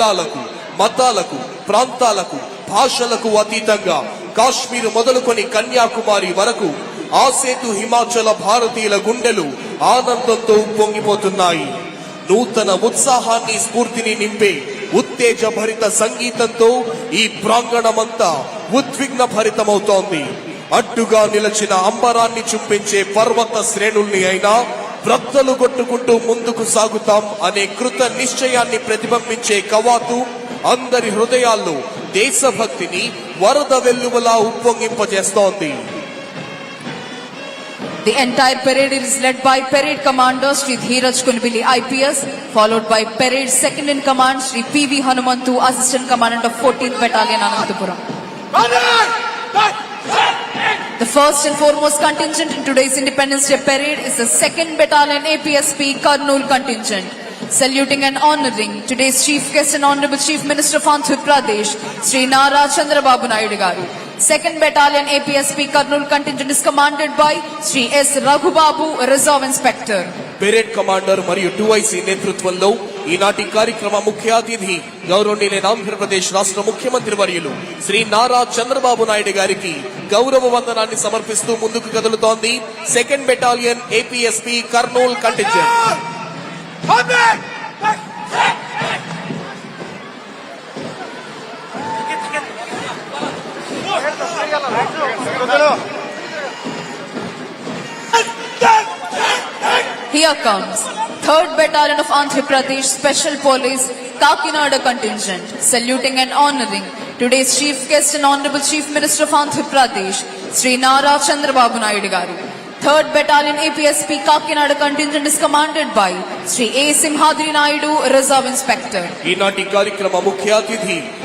కులాలకు మతాలకు ప్రాంతాలకు భాషలకు అతీతంగా కాశ్మీర్ మొదలుకొని కన్యాకుమారి వరకు ఆ సేతు హిమాచల భారతీయుల గుండెలు ఆనందంతో పొంగిపోతున్నాయి నూతన ఉత్సాహాన్ని స్ఫూర్తిని నింపే ఉత్తేజభరిత సంగీతంతో ఈ ప్రాంగణమంతా ఉద్విగ్న భరితమవుతోంది అడ్డుగా నిలచిన అంబరాన్ని చూపించే పర్వత శ్రేణుల్ని అయినా ప్రత్తలు కొట్టుకుంటూ ముందుకు సాగుతాం అనే కృత నిశ్చయాన్ని ప్రతిబింబించే కవాతు అందరి హృదయాల్లో దేశభక్తిని వరద వెల్లువలా ఉప్పొంగింపజేస్తోంది The entire parade is led by Parade Commander Sri Dheeraj Kunbili IPS, followed by Parade Second in Command Sri PV Hanumantu, Assistant Commandant of 14th Battalion Anantapuram. The first and foremost contingent in today's Independence Day parade is the 2nd Battalion APSP Karnool contingent. Saluting and honoring today's Chief Guest and Honorable Chief Minister of Andhra Pradesh, Sri Nara Chandrababu Naidu Garu. 2nd Battalion APSP Karnool contingent is commanded by Sri S. Raghubabu, Reserve Inspector. Parade commander మరియు టూఐసి నేతృత్వంలో ఈనాటి కార్యక్రమ ముఖ్య అతిథి గౌరవనీయులైన ఆంధ్రప్రదేశ్ రాష్ట్ర ముఖ్యమంత్రి వర్యులు శ్రీ నారా చంద్రబాబు నాయుడు గారికి గౌరవ వందనాన్ని సమర్పిస్తూ ముందుకు కదులుతోంది second battalion APSP Kurnool contingent. Here comes. 3rd Battalion of Andhra Pradesh Special Police Kakinada contingent, saluting and honoring today's Chief Guest and Honorable Chief Minister of Andhra Pradesh, Sri Nara Chandrababu Naidu Garu. 3rd Battalion APSP Kakinada contingent is commanded by Sri A. Simhadri Naidu, Reserve Inspector. ఈనాటి కార్యక్రమ ముఖ్య అతిథి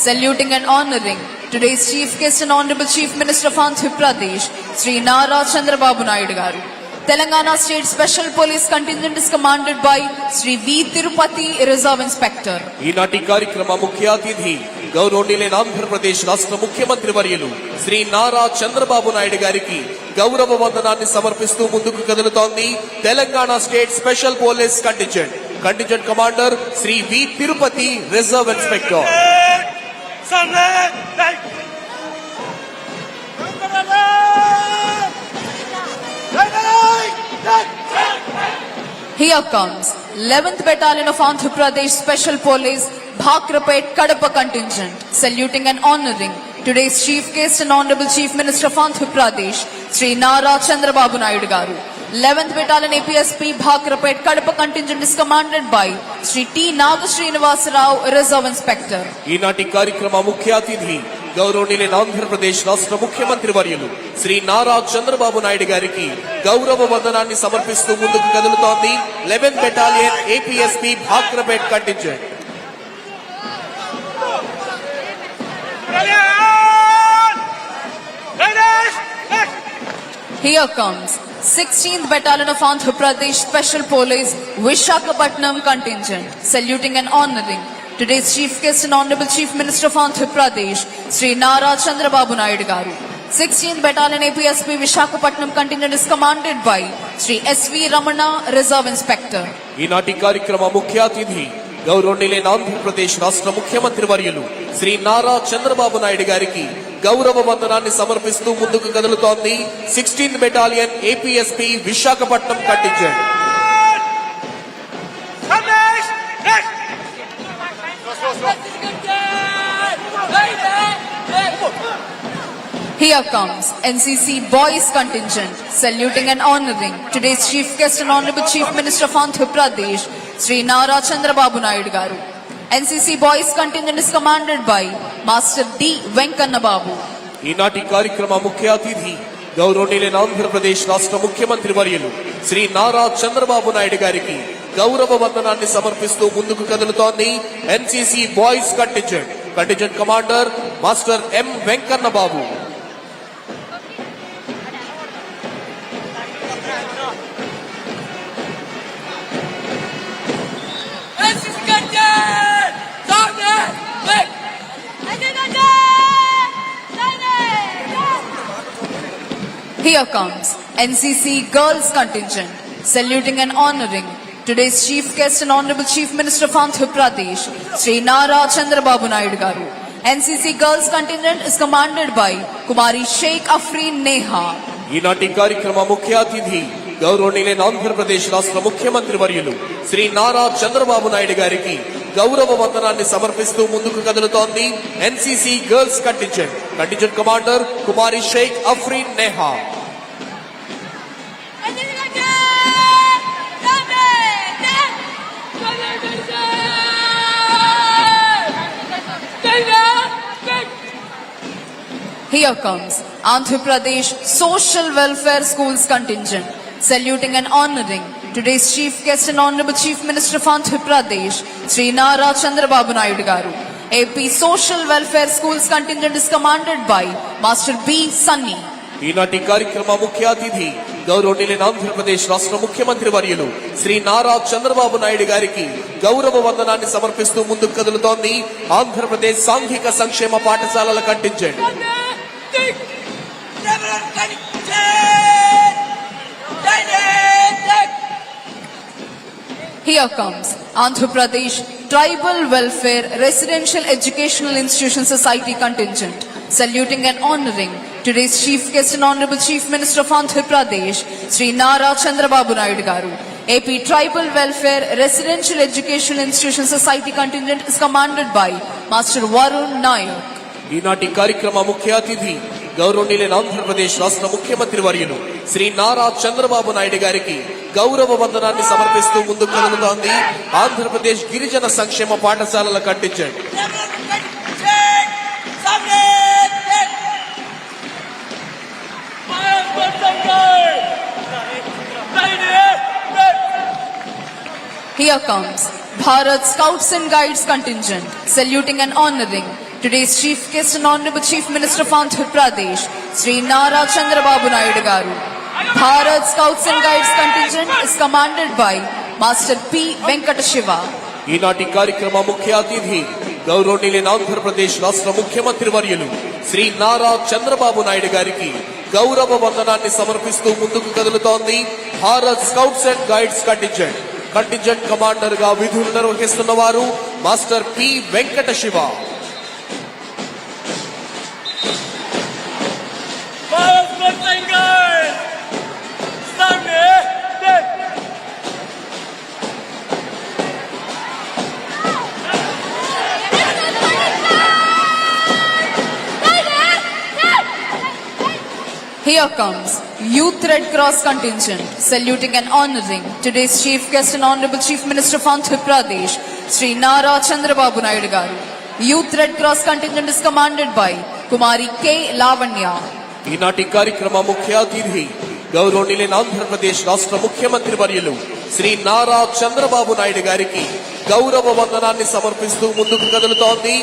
saluting and honoring today's Chief Guest and Honorable Chief Minister of Andhra Pradesh, Sri Nara Chandrababu Naidu Garu. Telangana State Special Police Contingent is commanded by Sri V. Tirupati, Reserve Inspector. ఈనాటి కార్యక్రమ ముఖ్య అతిథి గౌరవనీయులైన ఆంధ్రప్రదేశ్ రాష్ట్ర ముఖ్యమంత్రి వర్యులు శ్రీ నారా చంద్రబాబు నాయుడు గారికి గౌరవ వందనాన్ని సమర్పిస్తూ ముందుకు కదులుతోంది Telangana state special police contingent contingent commander Shri V Tirupati reserve inspector Here comes 11th Battalion of Andhra Pradesh Special Police Bhakrapet Kadapa contingent, saluting and honoring today's Chief Guest and Honorable Chief Minister of Andhra Pradesh, Sri Nara Chandrababu Naidu Garu. 11th Battalion APSP Bhakrapet Kadapa contingent is commanded by Sri T. Nagasrinivas Rao, Reserve Inspector. ఈనాటి కార్యక్రమ ముఖ్య అతిథి గౌరవనీయులైన ఆంధ్రప్రదేశ్ రాష్ట్ర ముఖ్యమంత్రి వర్యులు శ్రీ నారా చంద్రబాబు నాయుడు గారికి గౌరవ వందనాన్ని సమర్పిస్తూ ముందుకు కదులుతోంది eleven battalion APSP Bhakrapet contingent Here comes 16th Battalion of Andhra Pradesh Special Police Vishakhapatnam contingent, saluting and honoring today's Chief Guest and Honorable Chief Minister of Andhra Pradesh, Sri Nara Chandrababu Naidu Garu. 16th Battalion APSP Vishakhapatnam contingent is commanded by Sri S.V. Ramana, Reserve Inspector. ఈనాటి కార్యక్రమ ముఖ్య అతిథి గౌరవనీయులైన ఆంధ్రప్రదేశ్ రాష్ట్ర ముఖ్యమంత్రి వర్యులు శ్రీ నారా చంద్రబాబు నాయుడు గారికి గౌరవ వందనాన్ని సమర్పిస్తూ ముందుకు కదులుతోంది సిక్స్టీన్త్ బెటాలియన్ ఏపీఎస్పీ విశాఖపట్నం కట్టించాడు. Here comes NCC Boys contingent, saluting and honoring today's Chief Guest and Honorable Chief Minister of Andhra Pradesh, Sri Nara Chandrababu Naidu Garu. NCC Boys contingent is commanded by Master D. Venkanna Babu. ఈనాటి కార్యక్రమ ముఖ్య అతిథి గౌరవనీయులైన ఆంధ్రప్రదేశ్ రాష్ట్ర ముఖ్యమంత్రి వర్యులు శ్రీ నారా చంద్రబాబు నాయుడు గారికి గౌరవ వందనాన్ని సమర్పిస్తూ ముందుకు కదులుతోంది NCC boys contingent contingent commander master M Venkanna Babu Here comes NCC Girls Contingent, saluting and honoring today's chief guest and honorable chief minister of Andhra Pradesh, Sri Nara Chandrababu Naidu garu. NCC Girls Contingent is commanded by Kumari Sheikh Afreen Neha. ఈనాటి కార్యక్రమ ముఖ్య అతిథి గౌరవనీయులైన ఆంధ్రప్రదేశ్ రాష్ట్ర ముఖ్యమంత్రి వర్యులు శ్రీ నారా చంద్రబాబు నాయుడు గారికి గౌరవ వందనాన్ని సమర్పిస్తూ ముందుకు కదులుతోంది NCC girls contingent contingent commander Kumari Shaik Afreen Neha Here comes Andhra Pradesh Social Welfare Schools Contingent, saluting and honoring today's chief guest and honorable chief minister of Andhra Pradesh, Sri Nara Chandrababu Naidu garu. AP Social Welfare Schools Contingent is commanded by Master B. Sunny. ఈనాటి కార్యక్రమ ముఖ్య అతిథి గౌరవనీయులైన ఆంధ్రప్రదేశ్ రాష్ట్ర ముఖ్యమంత్రి వర్యులు శ్రీ నారా చంద్రబాబు నాయుడు గారికి గౌరవ వందనాన్ని సమర్పిస్తూ ముందుకు కదులుతోంది ఆంధ్రప్రదేశ్ సాంఘిక సంక్షేమ పాఠశాలల contingent Here comes Andhra Pradesh Tribal Welfare Residential Educational Institution Society Contingent, saluting and honoring today's chief guest honourable chief minister of Andhra Pradesh Shri Nara Chandrababu Naidu garu AP tribal welfare residential education institution society contingent is commanded by master Varun Nayak ఈనాటి కార్యక్రమ ముఖ్య అతిథి గౌరవనీయులైన ఆంధ్రప్రదేశ్ రాష్ట్ర ముఖ్యమంత్రి వర్యులు శ్రీ నారా చంద్రబాబు నాయుడు గారికి గౌరవ వందనాన్ని సమర్పిస్తూ ముందుకు కలుగుతోంది ఆంధ్రప్రదేశ్ గిరిజన సంక్షేమ పాఠశాలల కట్టించండి Here comes Bharat Scouts and Guides contingent, saluting and honoring today's chief guest and honorable chief minister of Andhra Pradesh, Sri Nara Chandrababu Naidu garu. Bharat Scouts and Guides contingent is commanded by Master P. Venkata Shiva. ఈనాటి కార్యక్రమ ముఖ్య అతిథి గౌరవనీయులైన ఆంధ్రప్రదేశ్ రాష్ట్ర ముఖ్యమంత్రి వర్యులు శ్రీ నారా చంద్రబాబు నాయుడు గారికి గౌరవ వందనాన్ని సమర్పిస్తూ ముందుకు కదులుతోంది Bharat scouts and guides contingent contingent కమాండర్గా విధులు నిర్వహిస్తున్న వారు master P Venkata Siva. Here comes. Youth Red Cross contingent, saluting and honoring today's chief guest and honorable chief minister of Andhra Pradesh, Sri Nara Chandrababu Naidu garu. Youth Red Cross contingent is commanded by Kumari K. Lavanya. ఈనాటి కార్యక్రమ ముఖ్య అతిథి గౌరవనీయులైన ఆంధ్రప్రదేశ్ రాష్ట్ర ముఖ్యమంత్రి వర్యులు శ్రీ నారా చంద్రబాబు నాయుడు గారికి గౌరవ వందనాన్ని సమర్పిస్తూ ముందుకు కదులుతోంది